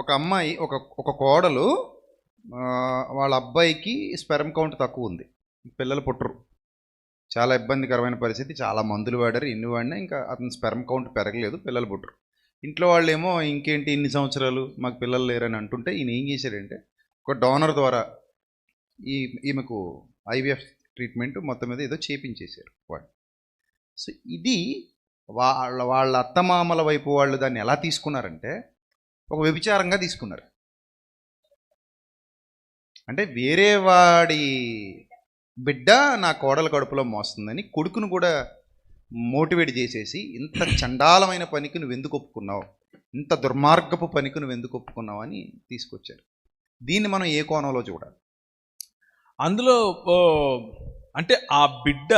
ఒక అమ్మాయి ఒక ఒక కోడలు వాళ్ళ అబ్బాయికి స్పెరమ్ కౌంట్ తక్కువ ఉంది. పిల్లలు పుట్టరు. చాలా ఇబ్బందికరమైన పరిస్థితి. చాలా మందులు వాడారు ఇన్ని వాడినా ఇంకా అతని స్పెరమ్ కౌంట్ పెరగలేదు పిల్లలు పుట్టరు. ఇంట్లో వాళ్ళు ఏమో ఇంకేంటి ఇన్ని సంవత్సరాలు మాకు పిల్లలు లేరని అంటుంటే ఈయన ఏం చేశారంటే ఒక డోనర్ ద్వారా ఈ ఈమెకు ఐవీఎఫ్ ట్రీట్మెంట్ మొత్తం మీద ఏదో చేపించేశారు వాడు. సో ఇది వాళ్ళ వాళ్ళ అత్తమామల వైపు వాళ్ళు దాన్ని ఎలా తీసుకున్నారంటే ఒక వ్యభిచారంగా తీసుకున్నారు. అంటే వేరే వాడి బిడ్డ నా కోడల కడుపులో మోస్తుందని కొడుకును కూడా మోటివేట్ చేసేసి ఇంత చండాలమైన పనికి నువ్వు ఎందుకు ఒప్పుకున్నావు? ఇంత దుర్మార్గపు పనికి నువ్వు ఎందుకు ఒప్పుకున్నావు అని తీసుకొచ్చారు. దీన్ని మనం ఏ కోణంలో చూడాలి? అందులో అంటే ఆ బిడ్డ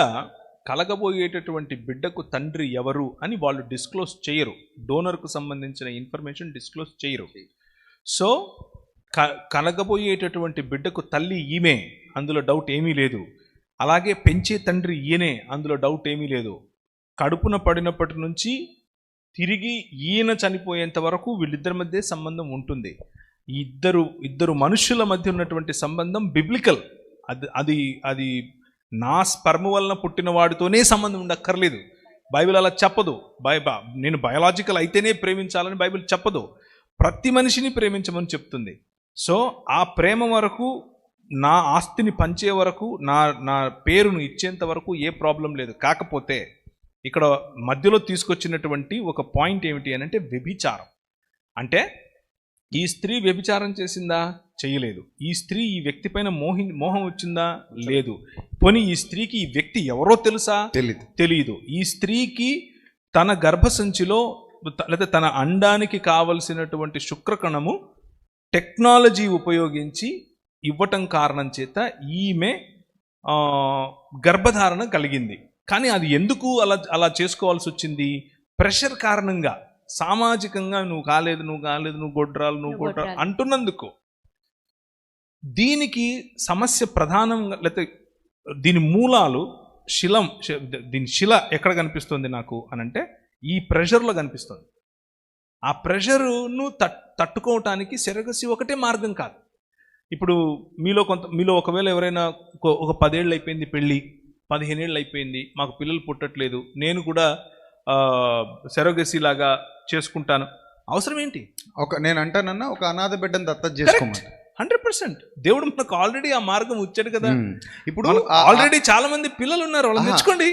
కలగబోయేటటువంటి బిడ్డకు తండ్రి ఎవరు అని వాళ్ళు డిస్క్లోజ్ చేయరు. డోనర్కు సంబంధించిన ఇన్ఫర్మేషన్ డిస్క్లోజ్ చేయరు. సో క కలగబోయేటటువంటి బిడ్డకు తల్లి ఈమె అందులో డౌట్ ఏమీ లేదు. అలాగే పెంచే తండ్రి ఈయనే అందులో డౌట్ ఏమీ లేదు. కడుపున పడినప్పటి నుంచి తిరిగి ఈయన చనిపోయేంత వరకు వీళ్ళిద్దరి మధ్య సంబంధం ఉంటుంది. ఇద్దరు ఇద్దరు మనుషుల మధ్య ఉన్నటువంటి సంబంధం బిబ్లికల్ అది అది అది నా స్పర్మ వలన పుట్టిన వాడితోనే సంబంధం ఉండక్కర్లేదు. బైబిల్ అలా చెప్పదు. బై నేను బయలాజికల్ అయితేనే ప్రేమించాలని బైబిల్ చెప్పదు. ప్రతి మనిషిని ప్రేమించమని చెప్తుంది. సో ఆ ప్రేమ వరకు నా ఆస్తిని పంచే వరకు నా నా పేరును ఇచ్చేంత వరకు ఏ ప్రాబ్లం లేదు. కాకపోతే ఇక్కడ మధ్యలో తీసుకొచ్చినటువంటి ఒక పాయింట్ ఏమిటి అని అంటే వ్యభిచారం. అంటే ఈ స్త్రీ వ్యభిచారం చేసిందా? చేయలేదు. ఈ స్త్రీ ఈ వ్యక్తి పైన మోహి మోహం వచ్చిందా? లేదు. పోనీ ఈ స్త్రీకి ఈ వ్యక్తి ఎవరో తెలుసా? తెలీదు. తెలియదు ఈ స్త్రీకి తన గర్భసంచిలో లేదా తన అండానికి కావలసినటువంటి శుక్రకణము టెక్నాలజీ ఉపయోగించి ఇవ్వటం కారణం చేత ఈమె ఆ, గర్భధారణ కలిగింది. కానీ అది ఎందుకు అలా అలా చేసుకోవాల్సి వచ్చింది? ప్రెషర్ కారణంగా. సామాజికంగా నువ్వు కాలేదు నువ్వు కాలేదు నువ్వు గొడ్రాలు నువ్వు గొడ్రాలు. అంటున్నందుకు. దీనికి సమస్య ప్రధానంగా లేకపోతే దీని మూలాలు శిలం దీని శిల ఎక్కడ కనిపిస్తుంది నాకు అని అంటే ఈ ప్రెషర్లో కనిపిస్తుంది. ఆ ప్రెషరును తట్ తట్టుకోవటానికి సెరగసి ఒకటే మార్గం కాదు. ఇప్పుడు మీలో కొంత మీలో ఒకవేళ ఎవరైనా ఒక- పదేళ్ళు అయిపోయింది పెళ్ళి పదిహేనేళ్ళు అయిపోయింది మాకు పిల్లలు పుట్టట్లేదు నేను కూడా సెరగసి లాగా చేసుకుంటాను. అవసరం ఏంటి? ఒక నేను అంటానన్నా ఒక అనాథ బిడ్డను దత్తత చేసుకోమంట హండ్రెడ్ పర్సెంట్ దేవుడు మనకు ఆల్రెడీ ఆ మార్గం వచ్చాడు కదా. ఇప్పుడు ఆల్రెడీ చాలా మంది పిల్లలు ఉన్నారు వాళ్ళని ఆహా. తెచ్చుకోండి